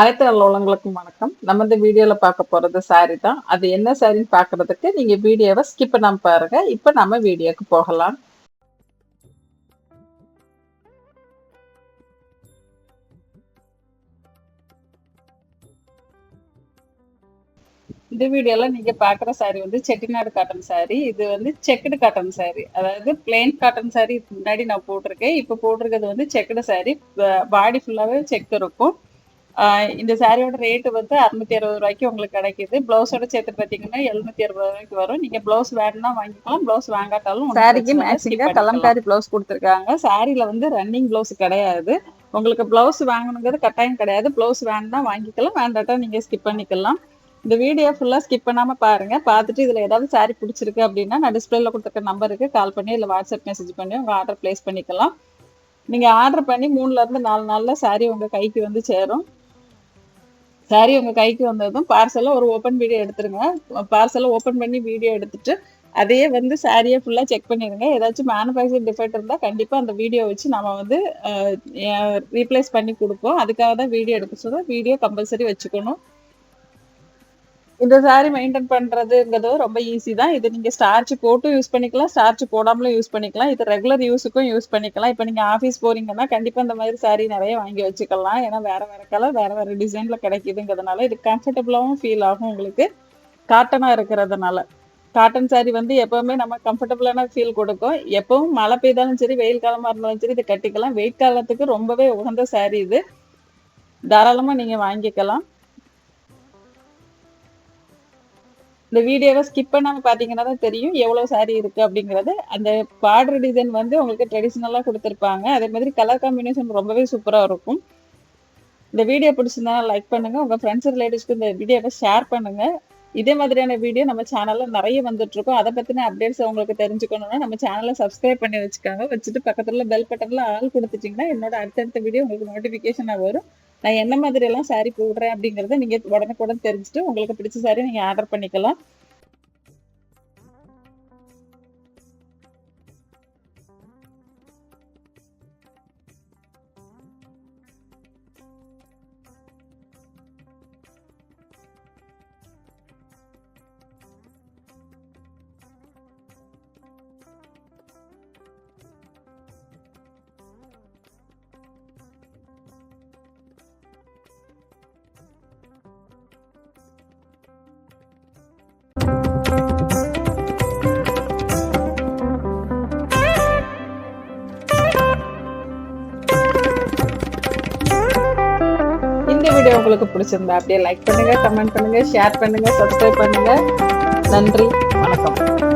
அனைத்து நல்லவங்களுக்கும் வணக்கம். நம்ம இந்த வீடியோல பார்க்க போறது சாரி தான். அது என்ன சாரின்னு பார்க்கிறதுக்கு நீங்க வீடியோவை ஸ்கிப் பண்ணாம பாருங்க. இப்போ நம்ம வீடியோக்கு போகலாம். இந்த வீடியோல நீங்க பாக்குற சாரி வந்து செட்டிநாடு காட்டன் சாரி இது வந்து செக்குடு காட்டன் சாரி அதாவது பிளெயின் காட்டன் சாரி முன்னாடி நான் போட்டிருக்கேன். இப்ப போட்டிருக்கிறது வந்து செக்குடு சாரி பாடி ஃபுல்லாவே செக் இருக்கும். இந்த சாரியோட ரேட்டு வந்து அறுநூத்தி அறுபது ரூபாய்க்கு உங்களுக்கு கிடைக்குது. பிளவுஸோட சேர்த்து பார்த்தீங்கன்னா எழுநூத்தி அறுபது ரூபாய்க்கு வரும். நீங்க பிளவுஸ் வேணும்னா வாங்கிக்கலாம். பிளவுஸ் வாங்காட்டாலும் சாரிக்கு மேட்சிங்கா கலம்காரி பிளவுஸ் கொடுத்துருக்காங்க. சாரில வந்து ரன்னிங் பிளவுஸ் கிடையாது. உங்களுக்கு பிளவுஸ் வாங்கணுங்கிறது கட்டாயம் கிடையாது. பிளவுஸ் வேணும்னா வாங்கிக்கலாம். வேண்டாட்டா நீங்க ஸ்கிப் பண்ணிக்கலாம். இந்த வீடியோ ஃபுல்லாக ஸ்கிப் பண்ணாமல் பாருங்கள் பார்த்துட்டு இதில் ஏதாவது சாரி பிடிச்சிருக்கு அப்படின்னா நான் டிஸ்பிளேல கொடுத்துருக்க நம்பருக்கு கால் பண்ணி இல்லை வாட்ஸ்அப் மெசேஜ் பண்ணி உங்கள் ஆர்டர் ப்ளேஸ் பண்ணிக்கலாம். நீங்கள் ஆர்டர் பண்ணி மூணுலேருந்து நாலு நாளில் சாரி உங்கள் கைக்கு வந்து சேரும். சாரி உங்கள் கைக்கு வந்ததும் பார்சலை ஒரு ஓப்பன் வீடியோ எடுத்துருங்க. பார்சலை ஓப்பன் பண்ணி வீடியோ எடுத்துட்டு அதையே வந்து சாரியை ஃபுல்லாக செக் பண்ணிடுங்க ஏதாச்சும் மேனுஃபேக்சரிங் டிஃபெக்ட் இருந்தால் கண்டிப்பாக அந்த வீடியோ வச்சு நம்ம வந்து ரீப்ளேஸ் பண்ணி கொடுப்போம். அதுக்காக தான் வீடியோ எடுக்க சொல்ல வீடியோ கம்பல்சரி வச்சுக்கணும். இந்த சாரி மெயின்டைன் பண்றதுங்கிறது ரொம்ப ஈஸி தான். இது நீங்க ஸ்டார்ச் போட்டும் யூஸ் பண்ணிக்கலாம் ஸ்டார்ச் போடாமலும் யூஸ் பண்ணிக்கலாம். இது ரெகுலர் யூஸுக்கும் யூஸ் பண்ணிக்கலாம். இப்போ நீங்க ஆஃபீஸ் போறீங்கன்னா கண்டிப்பா இந்த மாதிரி சாரி நிறைய வாங்கி வச்சுக்கலாம். ஏன்னா வேற வேற கலர் வேற வேற டிசைன்ல கிடைக்குதுங்கிறதுனால இது கம்ஃபர்டபுளாகவும் ஃபீல் ஆகும் உங்களுக்கு. காட்டனா இருக்கிறதுனால. காட்டன் சாரி வந்து எப்பவுமே நம்ம கம்ஃபர்டபுளான ஃபீல் கொடுக்கும். எப்பவும் மழை பெய்தாலும் சரி வெயில் காலமாக இருந்தாலும் சரி இதை கட்டிக்கலாம். வெயில் காலத்துக்கு ரொம்பவே உகந்த சாரி இது. தாராளமாக நீங்கள் வாங்கிக்கலாம். இந்த வீடியோவை ஸ்கிப் பண்ணாமல் பார்த்தீங்கன்னா தான் தெரியும் எவ்வளோ சாரி இருக்குது அப்படிங்கிறது. அந்த பார்டர் டிசைன் வந்து உங்களுக்கு ட்ரெடிஷ்னலாக கொடுத்துருப்பாங்க. அதே மாதிரி கலர் காம்பினேஷன் ரொம்பவே சூப்பராக இருக்கும். இந்த வீடியோ பிடிச்சிருந்தா லைக் பண்ணுங்கள் உங்கள் ஃப்ரெண்ட்ஸ் ரிலேட்டிவ்ஸ்க்கு இந்த வீடியோவை ஷேர் பண்ணுங்கள் இதே மாதிரியான வீடியோ நம்ம சேனலில் நிறைய வந்துட்டுருக்கோம் அதை பற்றின அப்டேட்ஸ் உங்களுக்கு தெரிஞ்சுக்கணும்னா நம்ம சேனலை சப்ஸ்கிரைப் பண்ணி வச்சுக்காங்க. வச்சுட்டு பக்கத்தில் பெல் பட்டனில் ஆள் கொடுத்துட்டிங்கன்னா என்னோட அடுத்தடுத்த வீடியோ உங்களுக்கு நோட்டிஃபிகேஷனாக வரும். நான் என்ன மாதிரி எல்லாம் சாரி போடுறேன் அப்படிங்கறத நீங்க உடனுக்குடன் தெரிஞ்சுட்டு உங்களுக்கு பிடிச்ச சாரி நீங்க ஆர்டர் பண்ணிக்கலாம். இந்த வீடியோ உங்களுக்கு பிடிச்சிருந்தா அப்படியே லைக் பண்ணுங்க கமெண்ட் பண்ணுங்க ஷேர் பண்ணுங்க சப்ஸ்கிரைப் பண்ணுங்க. நன்றி. வணக்கம்.